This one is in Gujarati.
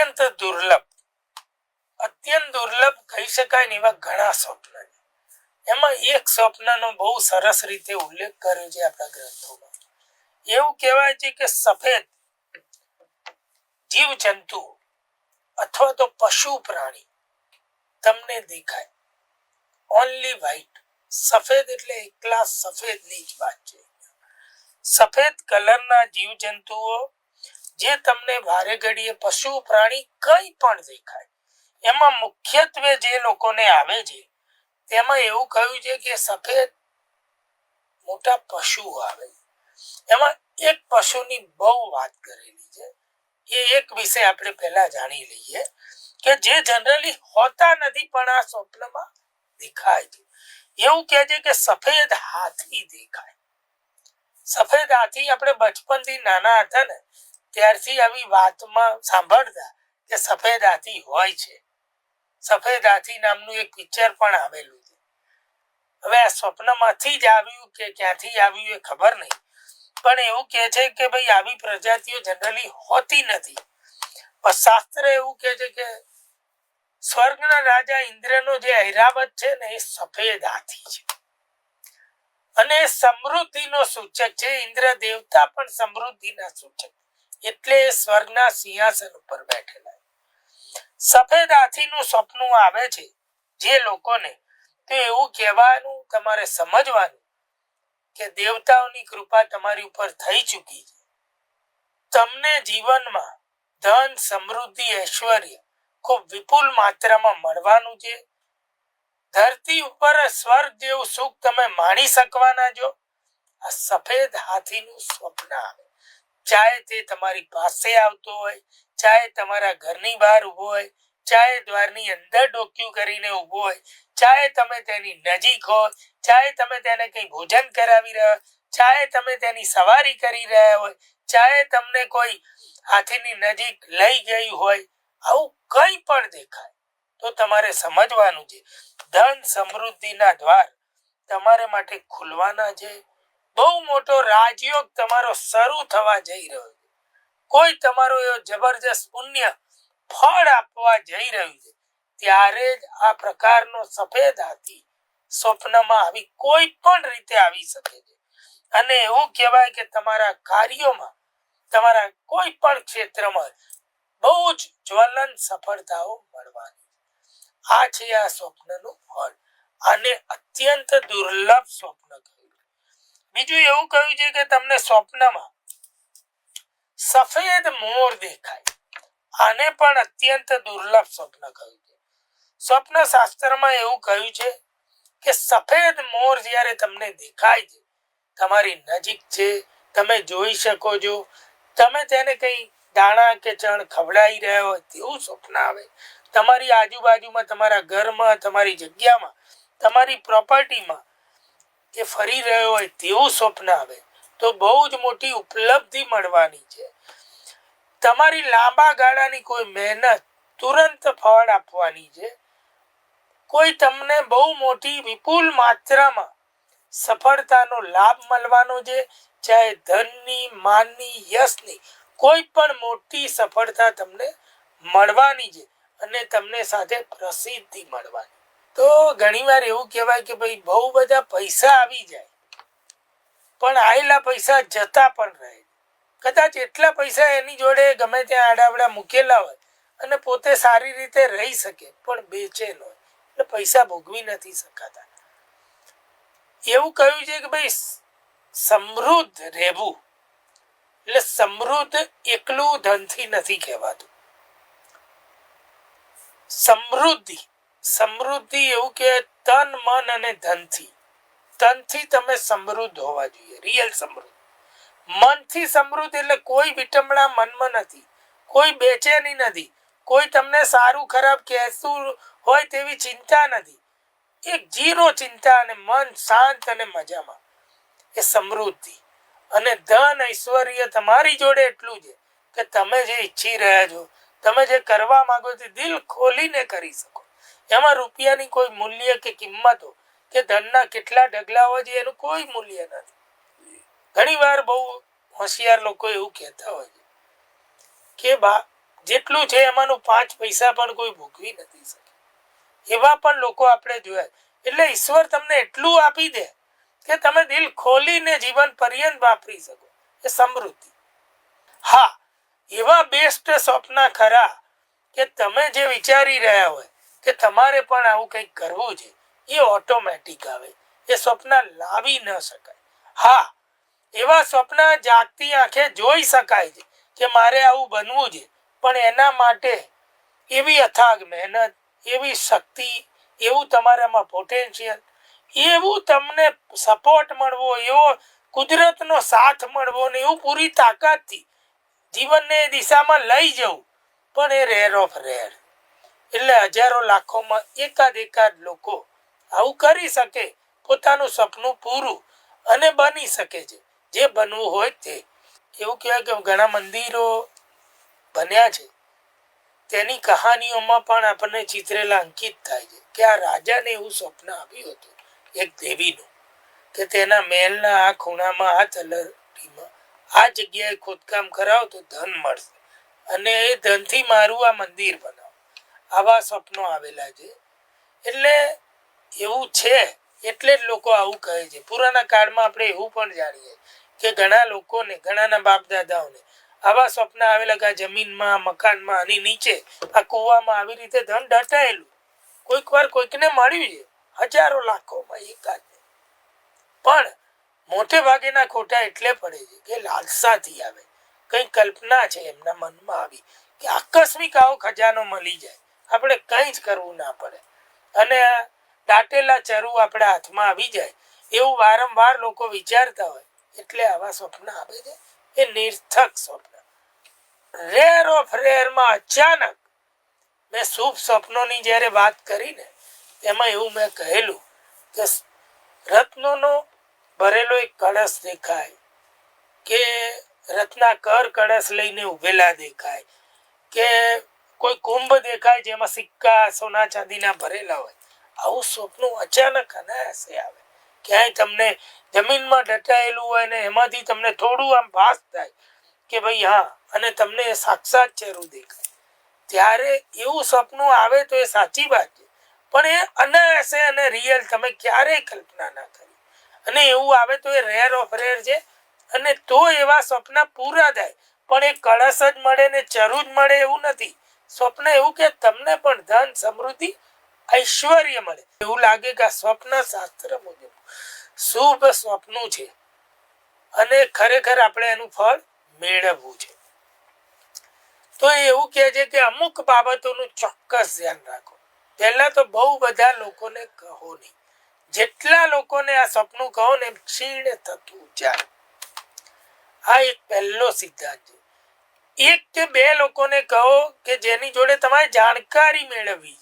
અત્યંત દુર્લભ અત્યંત દુર્લભ કહી શકાય ને એવા ઘણા સ્વપ્ન છે એમાં એક સ્વપ્નનો બહુ સરસ રીતે ઉલ્લેખ કર્યો છે આપણા ગ્રંથોમાં. એવું કહેવાય છે કે સફેદ જીવ જંતુ અથવા તો પશુ પ્રાણી તમને દેખાય. ઓનલી વ્હાઈટ સફેદ એટલે એકલા સફેદની જ વાત છે. સફેદ કલરના જીવ જંતુઓ જે તમને ભારે ઘડીએ પશુ, પ્રાણી કંઈ પણ દેખાય. એમાં મુખ્યત્વે જે લોકોને આવે છે, તેમાં એવું કહ્યું છે કે સફેદ મોટા પશુ આવે. એમાં એક પશુની બહુ વાત કરેલી છે. એ એક વિશે આપણે પહેલા જાણી લઈએ કે જે જનરલી હોતા નથી પણ આ સ્વપ્નમાં દેખાય છે. એવું કહે છે કે સફેદ હાથી દેખાય. સફેદ હાથી આપણે બચપનથી નાના હતા ને ત્યારથી આવી વાતમાં સાંભળતા કે સફેદ હાથી હોય છે. સફેદ હાથી નામનું એક પિક્ચર પણ આવેલું છે. હવે આ સ્વપ્નમાંથી જ આવ્યું કે ક્યાંથી આવ્યું એ ખબર નહીં. પણ એવું કહે છે કે ભાઈ આવી પ્રજાતિઓ જનરલી હોતી નથી. પણ શાસ્ત્ર એવું કહે છે કે સ્વર્ગના રાજા ઇન્દ્રનો જે ઐરાવત છે ને એ સફેદ હાથી છે. અને સમૃદ્ધિનો સૂચક છે. ઇન્દ્ર દેવતા પણ સમૃદ્ધિના સૂચક એટલે સ્વર્ગના સિંહાસન ઉપર બેઠેલા સફેદ હાથીનું સ્વપ્ન આવે છે જે લોકોને તો એવું કહેવાનું, તમારે સમજવાનું કે દેવતાઓની કૃપા તમારી ઉપર થઈ ચૂકી છે. તમને જીવનમાં ધન, સમૃદ્ધિ, ઐશ્વર્ય ખૂબ વિપુલ માત્રામાં મળવાનું છે. ધરતી ઉપર સ્વર્ગ જેવું સુખ તમે માણી શકવાના છો. આ સફેદ હાથીનું સ્વપ્ન આવે ચાહે તે તમારી પાસે આવતો હોય, ચાહે તમારા ઘરની બહાર ઊભો હોય, ચાહે દ્વારની અંદર ડોક્યું કરીને ઊભો હોય, ચાહે તમે તેની નજીક હોય ચાહે તમે તેને કંઈ ભોજન કરાવી રહ્યા, ચાહે તમે તેની સવારી કરી રહ્યા હોય, ચાહે તમને કોઈ હાથીની નજીક લઈ ગઈ હોય, આવું કંઈ પણ દેખાય. તો તમારે સમજવાનું છે, ધન સમૃદ્ધિના દ્વાર તમારે માટે ખુલવાના છે બહુ મોટો રાજયોગ તમારો શરૂ થવા જઈ રહ્યો છે. કોઈ તમારો એવો જબરજસ્ત પુણ્ય ફળ આપવા જઈ રહ્યું છે. ત્યારે જ આ પ્રકારનો સફેદ હાથી સ્વપ્નમાં આવી કોઈ પણ રીતે આવી શકે છે. અને એવું કહેવાય કે તમારા કાર્યોમાં, તમારા કોઈ પણ ક્ષેત્રમાં બહુ જ જ્વલન સફળતાઓ મળવાની આ છે આ સ્વપ્નનું ફળ. અને અત્યંત દુર્લભ સ્વપ્ન બીજું એવું કહ્યું છે કે તમને સ્વપ્નમાં સફેદ મોર દેખાય. આને પણ અત્યંત દુર્લભ સ્વપ્ન કહ્યું છે. સ્વપ્ન શાસ્ત્રમાં એવું કહ્યું છે કે સફેદ મોર જ્યારે તમને દેખાય છે, તમારી નજીક છે, તમે જોઈ શકો છો, તમે તેને કઈ દાણા કે ચણ ખવડાવી રહ્યા હોય તેવું સ્વપ્ન આવે. તમારી આજુબાજુમાં, તમારા ઘરમાં, તમારી જગ્યામાં, તમારી પ્રોપર્ટીમાં કે ફરી રહ્યો હોય તેવું સ્વપ્ન આવે, તો બહુ જ મોટી ઉપલબ્ધિ મળવાની છે. તમારી લાંબા ગાળાની કોઈ મહેનત તુરંત ફળ આપવાની છે. કોઈ તમને બહુ મોટી વિપુલ માત્રામાં સફળતાનો લાભ મળવાનો છે, ચાહે ધનની, માનની, યશની, કોઈ પણ મોટી સફળતા તમને મળવાની છે અને તમને સાથે પ્રસિદ્ધિ મળવાની તો ઘણીવાર એવું કહેવાય કે ભાઈ, બહુ બધા પૈસા આવી જાય, પણ આવેલા પૈસા જતા પણ રહે. કદાચ એટલા પૈસા એની જોડે ગમે ત્યાં આડાવડા મૂકેલા હોય અને પોતે સારી રીતે રહી શકે, પણ બેચેન હોય. એટલે પૈસા ભોગવી નથી શકાતા. એવું કહ્યું છે કે ભાઈ, સમૃદ્ધ રહેવું. એટલે સમૃદ્ધ એકલું ધનથી નથી કહેવાતું. સમૃદ્ધિ સમૃદ્ધિ એવું કે તન, મન અને ધનથી. તનથી તમે સમૃદ્ધ હોવા જોઈએ રિયલ સમૃદ્ધ. મનથી સમૃદ્ધ એટલે કોઈ વિટમણા મનમાં નથી, કોઈ બેચેની નથી, કોઈ તમને સારું, ખરાબ કહેતું હોય તેવી ચિંતા નથી. એક જીરો ચિંતા અને મન શાંત અને મજામાં. એ સમૃદ્ધિ. અને ધન, ઐશ્વર્ય તમારી જોડે એટલું છે કે તમે જે ઈચ્છી રહ્યા છો, તમે જે કરવા માંગો તે દિલ ખોલીને કરી શકો. એમાં રૂપિયાની કોઈ મૂલ્ય કે કિંમતો કે ધનના કેટલા ઢગલાઓ છે એનું કોઈ મૂલ્ય નથી. ઘણી વાર બહુ હોશિયાર લોકો એવું કહેતા હોય છે કે બા, જેટલું છે એમાંનું પાંચ પૈસા પણ કોઈ ભોગવી નથી શકે. એવા પણ લોકો આપણે જોયા એટલે ઈશ્વર તમને એટલું આપી દે કે તમે દિલ ખોલીને જીવન પર્યંત વાપરી શકો. એ સમૃદ્ધિ. હા, એવા બેસ્ટ સ્વપ્ન ખરા કે તમે જે વિચારી રહ્યા હોય કે તમારે પણ આવું કંઈક કરવું છે, એ ઓટોમેટિક આવે. એ સ્વપ્ન લાવી ન શકાય. હા, એવા સ્વપ્ન જાગતી આંખે જોઈ શકાય છે કે મારે આવું બનવું છે, પણ એના માટે એવી અથાગ મહેનત, એવી શક્તિ, એવું તમારામાં પોટેન્શિયલ એવું તમને સપોર્ટ મળવો, એવો કુદરતનો સાથ મળવો ને એવું પૂરી તાકાતથી જીવનને એ દિશામાં લઈ જવું. પણ એ રેર ઓફ રેર એટલે હજારો લાખોમાં એકાદ એકાદ લોકો આવું કરી શકે, પોતાનું સપનું પૂરું અને બની શકે છે. જે બનવું હોય તે. એવું કહેવાય કે ઘણા મંદિરો બન્યા છે. તેની કહાનીઓમાં પણ આપણને ચિત્રેલા અંકિત થાય છે કે આ રાજાને એવું સ્વપ્ન આવ્યું હતું એક દેવીનું કે તેના મહેલના આ ખૂણામાં, આ તલરીમાં આ જગ્યાએ ખોદકામ કરાવો તો ધન મળશે. અને એ ધનથી મારું આ મંદિર બનાવો. આવા સ્વપ્નો આવેલા છે. એટલે એવું છે, એટલે જ લોકો આવું કહે છે. પુરાના કાળમાં આપણે એવું પણ જાણીએ કે ઘણા લોકોને, ઘણાના બાપ દાદાઓને આવા સ્વપ્ન આવેલા કે જમીનમાં, મકાનમાં આની નીચે આ કૂવામાં આવી રીતે ધન દટાયેલું કોઈક વાર કોઈકને મળ્યું છે. હજારો લાખોમાં એકાદ પણ મોટે ભાગેના ખોટા એટલે પડે છે કે લાલસાથી આવે. કઈ કલ્પના છે એમના મનમાં આવી કે આકસ્મિક આવો ખજાનો મળી જાય. આપણે કંઈ જ કરવું ના પડે. અને દાટેલા ચરુ આપણા હાથમાં આવી જાય, એવું વારંવાર લોકો વિચારતા હોય. એટલે આવા સ્વપ્ન આવે છે. એ નિર્થક સ્વપ્ન. રેર ઓફ રેરમાં અચાનક મેં શુભ સ્વપ્નોની જ્યારે વાત કરી ને એમાં એવું મેં કહેલું કે રત્નોનો ભરેલો એક કળશ દેખાય, કે રત્નાકર કળશ લઈને ઉભેલા દેખાય, કે કુંભ દેખાય જેમાં સિક્કા, સોના ચાંદીના ભરેલા હોય. આવું સ્વપ્ન અચાનક અનાયાસે આવે. ક્યાંય તમને જમીનમાં ડટાયેલું હોય ને એમાંથી તમને થોડું આમ ભાસ થાય કે ભાઈ હા, અને તમને એ સાક્ષાત ચહેરું દેખાય. ત્યારે એવું સપનું આવે તો એ સાચી વાત છે, પણ એ અનાયાસે અને રિયલ તમે ક્યારેય કલ્પના ના કરી. અને એવું આવે તો એ રેર ઓફ રેર છે, અને તો એવા સપના પૂરા થાય, પણ એ કળશ જ મળે ને ચરું જ મળે એવું નથી. સ્વપ્ન એવું કે તમને પણ ધન, સમૃદ્ધિ, ઐશ્વર્ય મળે. એવું લાગે કે આ સ્વપ્ન શાસ્ત્ર મુજબ શુભ સ્વપ્નું છે. અને ખરેખર આપણે એનું ફળ મેળવવું છે. તો એવું કહે છે કે અમુક બાબતોનું ચોક્કસ ધ્યાન રાખો. પહેલા તો બહુ બધા લોકોને કહો નહીં. જેટલા લોકોને આ સપનું કહો ને ક્ષીણ થતું જાય. આ એક પહેલો સિદ્ધાંત છે. એક કે બે લોકોને કહો કે જેની જોડે તમારે જાણકારી મેળવવી